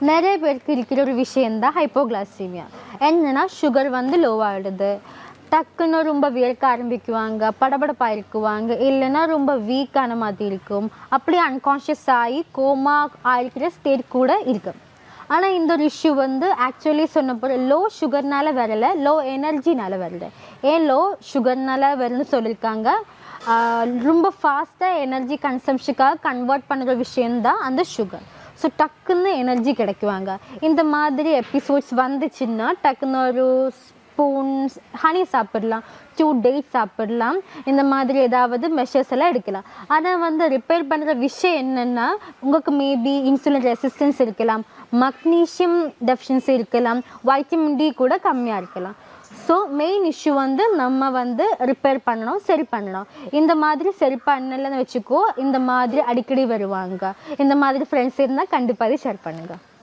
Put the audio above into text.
நிறைய பேருக்கு இருக்கிற ஒரு விஷயந்தான் ஹைப்போகிளாசிமியா என்னன்னா சுகர் வந்து லோவாகிடுது டக்குன்னு ரொம்ப வியர்க்க ஆரம்பிக்குவாங்க படபடப்பாக இருக்குவாங்க இல்லைன்னா ரொம்ப வீக்கான மாதிரி இருக்கும். அப்படியே அன்கான்ஷியஸ் ஆகி கோமா ஆயிருக்கிற ஸ்டேட் கூட இருக்கும் ஆனால் இந்த ஒரு இஷ்யூ வந்து ஆக்சுவலி சொன்னப்போ லோ சுகர்னால வரல லோ எனர்ஜினால வரல. ஏன் லோ சுகர்னால வரும்னு சொல்லியிருக்காங்க? ரொம்ப ஃபாஸ்ட்டாக எனர்ஜி கன்சம்ஷனுக்காக கன்வெர்ட் பண்ணுற விஷயந்தான் அந்த சுகர் ஸோ டக்குன்னு எனர்ஜி கிடைக்குவாங்க. இந்த மாதிரி எபிசோட்ஸ் வந்துச்சுன்னா டக்குன்னு ஒரு ஸ்பூன்ஸ் ஹனி சாப்பிடலாம் டூ டேட் சாப்பிடலாம். இந்த மாதிரி ஏதாவது மெஷர்ஸ் எல்லாம் எடுக்கலாம். ஆனால் வந்து ரிப்பேர் பண்ணுற விஷயம் என்னென்னா உங்களுக்கு மேபி இன்சுலின் ரெசிஸ்டன்ஸ் இருக்கலாம் மக்னீஷியம் டெஃபிஷியன்சி இருக்கலாம் வைட்டமின் டி கூட கம்மியாக இருக்கலாம். ஸோ மெயின் இஷ்யூ வந்து நம்ம வந்து ரிப்பேர் பண்ணணும் சரி பண்ணணும். இந்த மாதிரி சரி பண்ணலன்னு வச்சுக்கோ இந்த மாதிரி அடிக்கடி வருவாங்க. இந்த மாதிரி ஃப்ரெண்ட்ஸ் இருந்தால் கண்டிப்பாக ஷேர் பண்ணுங்கள்